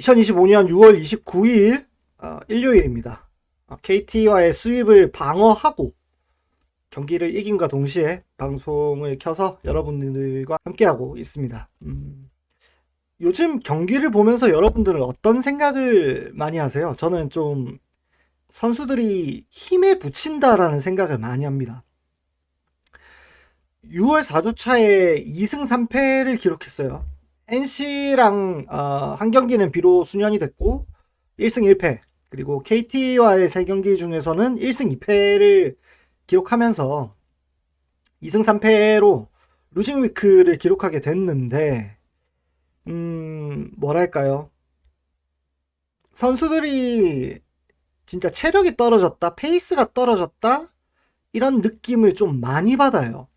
2025년 6월 29일 어, 일요일입니다. 어, KT와의 수입을 방어하고 경기를 이김과 동시에 방송을 켜서 여러분들과 함께하고 있습니다. 음, 요즘 경기를 보면서 여러분들은 어떤 생각을 많이 하세요? 저는 좀 선수들이 힘에 붙인다라는 생각을 많이 합니다. 6월 4주차에 2승 3패를 기록했어요. NC랑 어, 한 경기는 비록 수년이 됐고 1승 1패. 그리고 KT와의 세 경기 중에서는 1승 2패를 기록하면서 2승 3패로 루징 위크를 기록하게 됐는데 음 뭐랄까요? 선수들이 진짜 체력이 떨어졌다 페이스가 떨어졌다 이런 느낌을 좀 많이 받아요.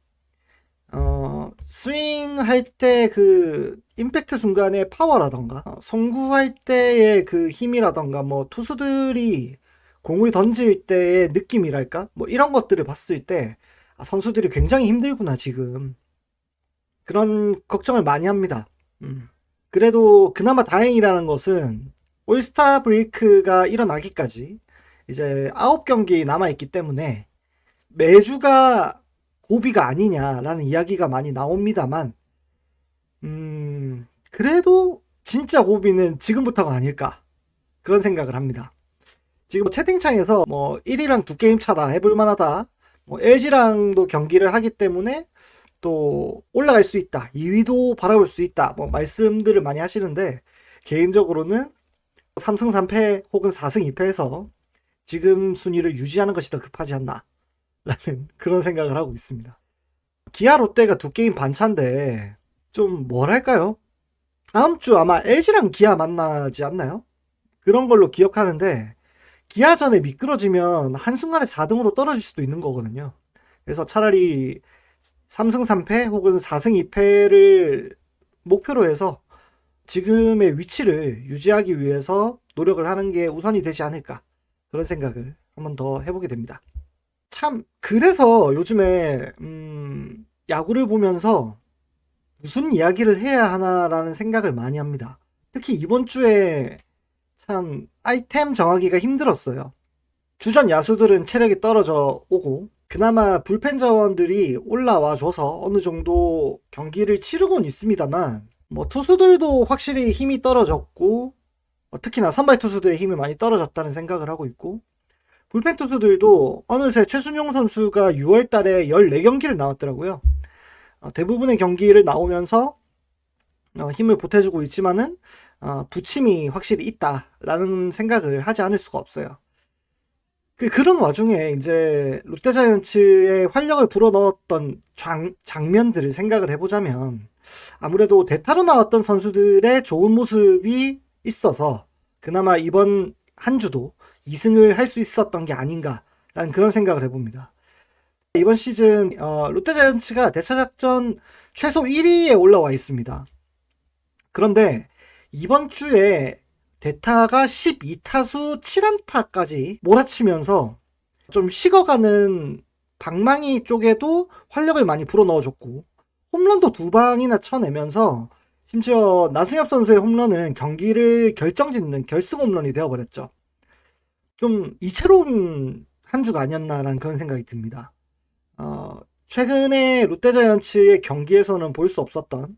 어, 스윙 할 때 그 임팩트 순간의 파워라던가 어, 송구할 때의 그 힘이라던가 뭐 투수들이 공을 던질 때의 느낌이랄까 뭐 이런 것들을 봤을 때 아, 선수들이 굉장히 힘들구나 지금 그런 걱정을 많이 합니다. 음. 그래도 그나마 다행이라는 것은 올스타 브레이크가 일어나기까지 이제 9경기 남아있기 때문에 매주가 고비가 아니냐라는 이야기가 많이 나옵니다만, 음, 그래도 진짜 고비는 지금부터가 아닐까. 그런 생각을 합니다. 지금 채팅창에서 뭐 1위랑 두 게임 차다 해볼 만하다. 뭐 LG랑도 경기를 하기 때문에 또 올라갈 수 있다. 2위도 바라볼 수 있다. 뭐 말씀들을 많이 하시는데 개인적으로는 3승 3패 혹은 4승 2패에서 지금 순위를 유지하는 것이 더 급하지 않나. 라는 그런 생각을 하고 있습니다. 기아 롯데가 두 게임 반차인데 좀 뭐랄까요? 다음 주 아마 LG랑 기아 만나지 않나요? 그런 걸로 기억하는데 기아전에 미끄러지면 한순간에 4등으로 떨어질 수도 있는 거거든요. 그래서 차라리 3승 3패 혹은 4승 2패를 목표로 해서 지금의 위치를 유지하기 위해서 노력을 하는 게 우선이 되지 않을까 그런 생각을 한번 더 해보게 됩니다. 참 그래서 요즘에 음, 야구를 보면서 무슨 이야기를 해야 하나라는 생각을 많이 합니다. 특히 이번 주에 참 아이템 정하기가 힘들었어요. 주전 야수들은 체력이 떨어져 오고 그나마 불펜 자원들이 올라와 줘서 어느 정도 경기를 치르곤 있습니다만 뭐 투수들도 확실히 힘이 떨어졌고 어, 특히나 선발 투수들의 힘이 많이 떨어졌다는 생각을 하고 있고 불펜 투수들도 어느새 최순용 선수가 6월 달에 14경기를 나왔더라고요. 어, 대부분의 경기를 나오면서 어, 힘을 보태주고 있지만은 어, 부침이 확실히 있다라는 생각을 하지 않을 수가 없어요. 그, 그런 와중에 이제 롯데자이언츠의 활력을 불어넣었던 장, 장면들을 생각을 해보자면 아무래도 대타로 나왔던 선수들의 좋은 모습이 있어서 그나마 이번 한 주도 2승을 할 수 있었던 게 아닌가라는 그런 생각을 해봅니다. 이번 시즌 어, 롯데자이언츠가 대차작전 최소 1위에 올라와 있습니다. 그런데 이번 주에 대타가 12타수 7안타까지 몰아치면서 좀 식어가는 방망이 쪽에도 활력을 많이 불어넣어줬고 홈런도 두 방이나 쳐내면서 심지어 나승엽 선수의 홈런은 경기를 결정짓는 결승 홈런이 되어버렸죠. 좀 이채로운 한 주가 아니었나라는 그런 생각이 듭니다. 어, 최근에 롯데자이언츠의 경기에서는 볼 수 없었던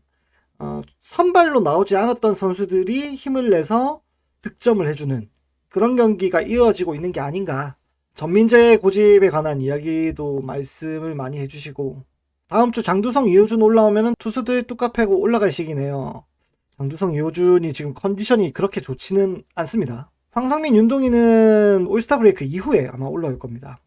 어, 선발로 나오지 않았던 선수들이 힘을 내서 득점을 해주는 그런 경기가 이어지고 있는 게 아닌가. 전민재 고집에 관한 이야기도 말씀을 많이 해주시고 다음 주 장두성 이호준 올라오면 투수들 뚝까 패고 올라갈 시기네요. 장두성 이호준이 지금 컨디션이 그렇게 좋지는 않습니다. 황상민, 윤동희는 올스타 브레이크 이후에 아마 올라올 겁니다.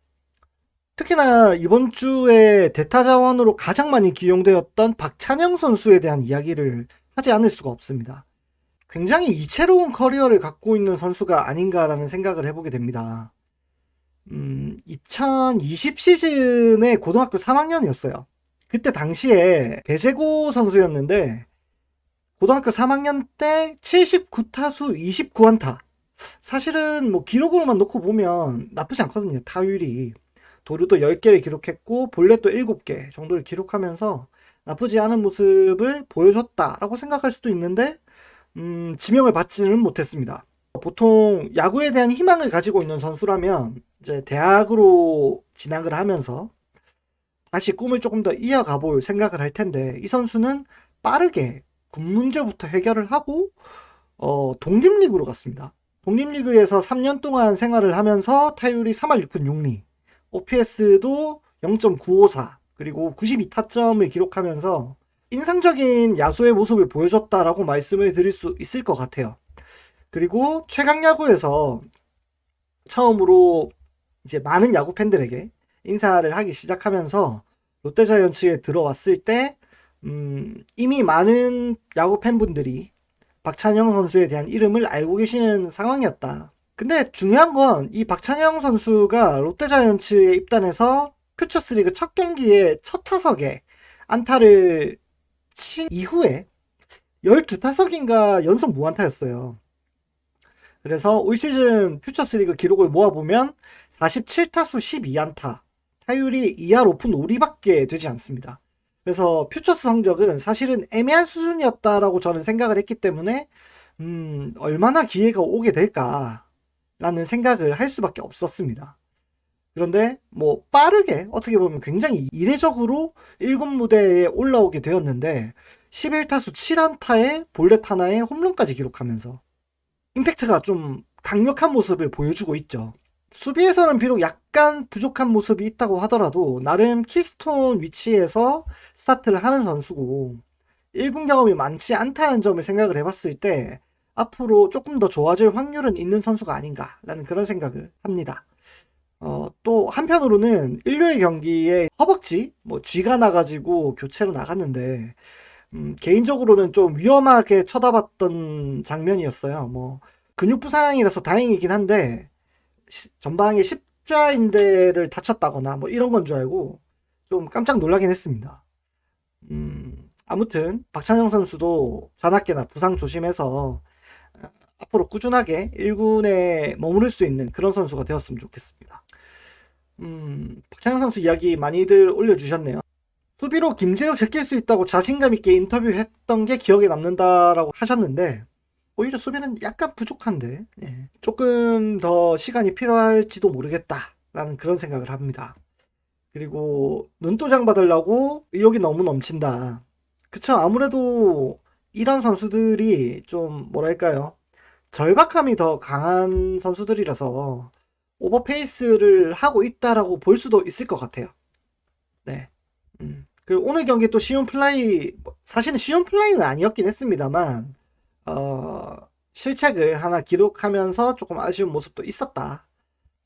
특히나 이번 주에 대타 자원으로 가장 많이 기용되었던 박찬영 선수에 대한 이야기를 하지 않을 수가 없습니다. 굉장히 이채로운 커리어를 갖고 있는 선수가 아닌가라는 생각을 해보게 됩니다. 음, 2020 시즌에 고등학교 3학년이었어요. 그때 당시에 배재고 선수였는데 고등학교 3학년 때 79타수 29안타 사실은 뭐 기록으로만 놓고 보면 나쁘지 않거든요. 타율이. 도루도 10개를 기록했고 볼넷도 7개 정도를 기록하면서 나쁘지 않은 모습을 보여줬다라고 생각할 수도 있는데 음, 지명을 받지는 못했습니다. 보통 야구에 대한 희망을 가지고 있는 선수라면 이제 대학으로 진학을 하면서 다시 꿈을 조금 더 이어가 볼 생각을 할 텐데 이 선수는 빠르게 군 문제부터 해결을 하고 어, 독립리그로 갔습니다. 독립리그에서 3년 동안 생활을 하면서 타율이 3할 6푼 6리, OPS도 0.954, 그리고 92타점을 기록하면서 인상적인 야수의 모습을 보여줬다라고 말씀을 드릴 수 있을 것 같아요. 그리고 최강 야구에서 처음으로 이제 많은 야구 팬들에게 인사를 하기 시작하면서 롯데자이언츠에 들어왔을 때 음, 이미 많은 야구 팬분들이 박찬영 선수에 대한 이름을 알고 계시는 상황이었다. 근데 중요한 건 이 박찬영 선수가 롯데자이언츠에 입단해서 퓨처스리그 첫 경기에 첫 타석에 안타를 친 이후에 12타석인가 연속 무안타였어요. 그래서 올 시즌 퓨처스리그 기록을 모아보면 47타수 12안타, 타율이 2할 5푼 5리밖에 되지 않습니다. 그래서 퓨처스 성적은 사실은 애매한 수준이었다라고 저는 생각을 했기 때문에 음, 얼마나 기회가 오게 될까 라는 생각을 할 수밖에 없었습니다. 그런데 뭐 빠르게 어떻게 보면 굉장히 이례적으로 1군 무대에 올라오게 되었는데 11타수 7안타에 볼넷 하나에 홈런까지 기록하면서 임팩트가 좀 강력한 모습을 보여주고 있죠. 수비에서는 비록 약간 부족한 모습이 있다고 하더라도 나름 키스톤 위치에서 스타트를 하는 선수고 1군 경험이 많지 않다는 점을 생각을 해봤을 때 앞으로 조금 더 좋아질 확률은 있는 선수가 아닌가라는 그런 생각을 합니다. 어, 또 한편으로는 일요일 경기에 허벅지 뭐 쥐가 나가지고 교체로 나갔는데 음, 개인적으로는 좀 위험하게 쳐다봤던 장면이었어요. 뭐 근육 부상이라서 다행이긴 한데 시- 전방에 십자인대를 다쳤다거나 뭐 이런 건 줄 알고 좀 깜짝 놀라긴 했습니다. 음, 아무튼 박찬영 선수도 자나깨나 부상 조심해서 어, 앞으로 꾸준하게 1군에 머무를 수 있는 그런 선수가 되었으면 좋겠습니다. 음, 박찬영 선수 이야기 많이들 올려주셨네요. 수비로 김재우 제낄 수 있다고 자신감 있게 인터뷰했던 게 기억에 남는다라고 하셨는데 오히려 수비는 약간 부족한데 예, 조금 더 시간이 필요할지도 모르겠다라는 그런 생각을 합니다. 그리고 눈도장 받으려고 의욕이 너무 넘친다. 그쵸 아무래도 이런 선수들이 좀 뭐랄까요 절박함이 더 강한 선수들이라서 오버페이스를 하고 있다라고 볼 수도 있을 것 같아요. 네. 음. 그리고 오늘 경기 또 쉬운 플라이, 뭐, 사실은 쉬운 플라이는 아니었긴 했습니다만, 어, 실책을 하나 기록하면서 조금 아쉬운 모습도 있었다.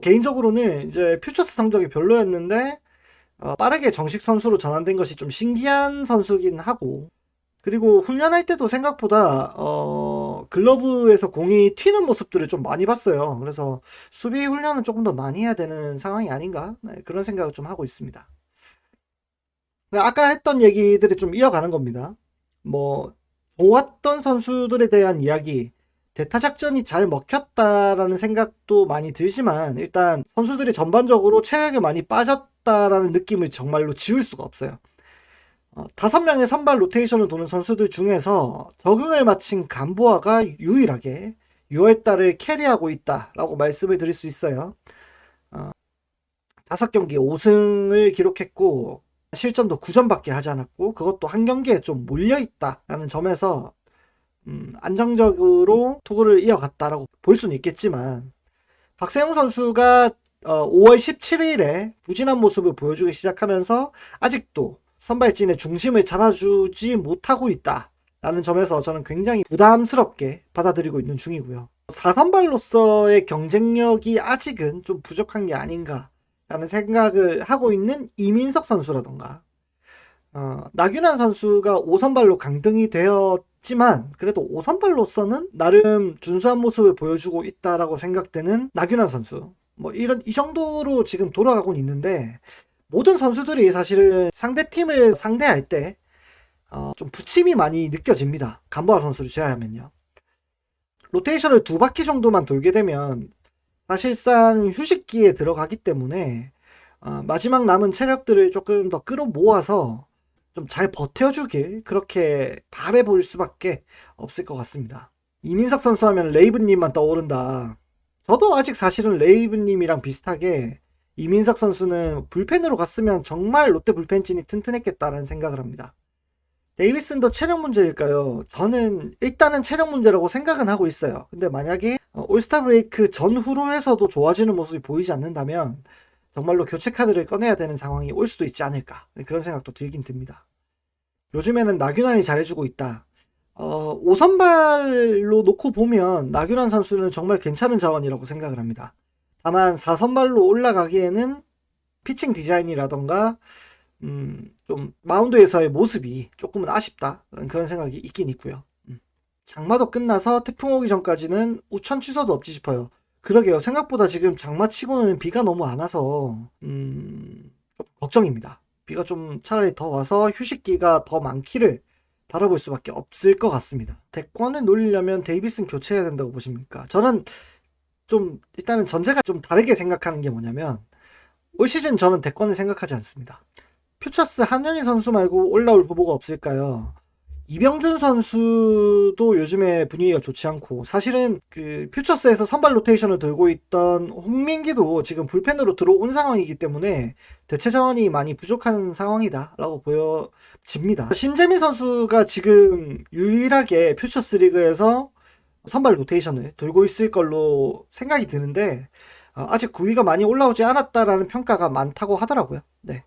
개인적으로는 이제 퓨처스 성적이 별로였는데, 어, 빠르게 정식 선수로 전환된 것이 좀 신기한 선수긴 하고, 그리고 훈련할 때도 생각보다, 어, 글러브에서 공이 튀는 모습들을 좀 많이 봤어요. 그래서 수비 훈련은 조금 더 많이 해야 되는 상황이 아닌가? 네, 그런 생각을 좀 하고 있습니다. 네, 아까 했던 얘기들이 좀 이어가는 겁니다. 뭐, 좋았던 선수들에 대한 이야기, 대타 작전이 잘 먹혔다라는 생각도 많이 들지만, 일단 선수들이 전반적으로 체력이 많이 빠졌다라는 느낌을 정말로 지울 수가 없어요. 어, 다섯 명의 선발 로테이션을 도는 선수들 중에서 적응을 마친 간보아가 유일하게 6월달을 캐리하고 있다라고 말씀을 드릴 수 있어요. 어, 다섯 경기 5승을 기록했고, 실점도 9점밖에 하지 않았고 그것도 한 경기에 좀 몰려 있다라는 점에서 음, 안정적으로 투구를 이어갔다라고 볼 수는 있겠지만 박세웅 선수가 어, 5월 17일에 부진한 모습을 보여주기 시작하면서 아직도 선발진의 중심을 잡아주지 못하고 있다 라는 점에서 저는 굉장히 부담스럽게 받아들이고 있는 중이고요. 4선발로서의 경쟁력이 아직은 좀 부족한 게 아닌가 라는 생각을 하고 있는 이민석 선수라던가. 어, 나균환 선수가 5선발로 강등이 되었지만 그래도 5선발로서는 나름 준수한 모습을 보여주고 있다라고 생각되는 나균환 선수. 뭐 이런 이 정도로 지금 돌아가고 있는데 모든 선수들이 사실은 상대 팀을 상대할 때 어, 좀 부침이 많이 느껴집니다. 간보아 선수를 제외하면요. 로테이션을 두 바퀴 정도만 돌게 되면 사실상 휴식기에 들어가기 때문에 어, 마지막 남은 체력들을 조금 더 끌어모아서 좀 잘 버텨주길 그렇게 바래 보일 수밖에 없을 것 같습니다. 이민석 선수 하면 레이브님만 떠오른다. 저도 아직 사실은 레이브님이랑 비슷하게 이민석 선수는 불펜으로 갔으면 정말 롯데 불펜진이 튼튼했겠다라는 생각을 합니다. 데이비슨도 체력 문제일까요? 저는 일단은 체력 문제라고 생각은 하고 있어요. 근데 만약에 어, 올스타 브레이크 전후로 해서도 좋아지는 모습이 보이지 않는다면 정말로 교체 카드를 꺼내야 되는 상황이 올 수도 있지 않을까 그런 생각도 들긴 듭니다. 요즘에는 나균환이 잘해주고 있다. 어, 5선발로 놓고 보면 나균환 선수는 정말 괜찮은 자원이라고 생각을 합니다. 다만 4선발로 올라가기에는 피칭 디자인이라던가 음, 좀 마운드에서의 모습이 조금은 아쉽다 그런 생각이 있긴 있고요. 음. 장마도 끝나서 태풍 오기 전까지는 우천 취소도 없지 싶어요. 그러게요. 생각보다 지금 장마 치고는 비가 너무 안 와서 음, 좀 걱정입니다. 비가 좀 차라리 더 와서 휴식기가 더 많기를 바라볼 수밖에 없을 것 같습니다. 대권을 노리려면 데이비슨 교체해야 된다고 보십니까? 저는 좀 일단은 전제가 좀 다르게 생각하는 게 뭐냐면 올 시즌 저는 대권을 생각하지 않습니다. 퓨처스 한현희 선수 말고 올라올 후보가 없을까요? 이병준 선수도 요즘에 분위기가 좋지 않고 사실은 그 퓨처스에서 선발 로테이션을 돌고 있던 홍민기도 지금 불펜으로 들어온 상황이기 때문에 대체 자원이 많이 부족한 상황이다라고 보여집니다. 심재민 선수가 지금 유일하게 퓨처스 리그에서 선발 로테이션을 돌고 있을 걸로 생각이 드는데 어, 아직 구위가 많이 올라오지 않았다라는 평가가 많다고 하더라고요. 네.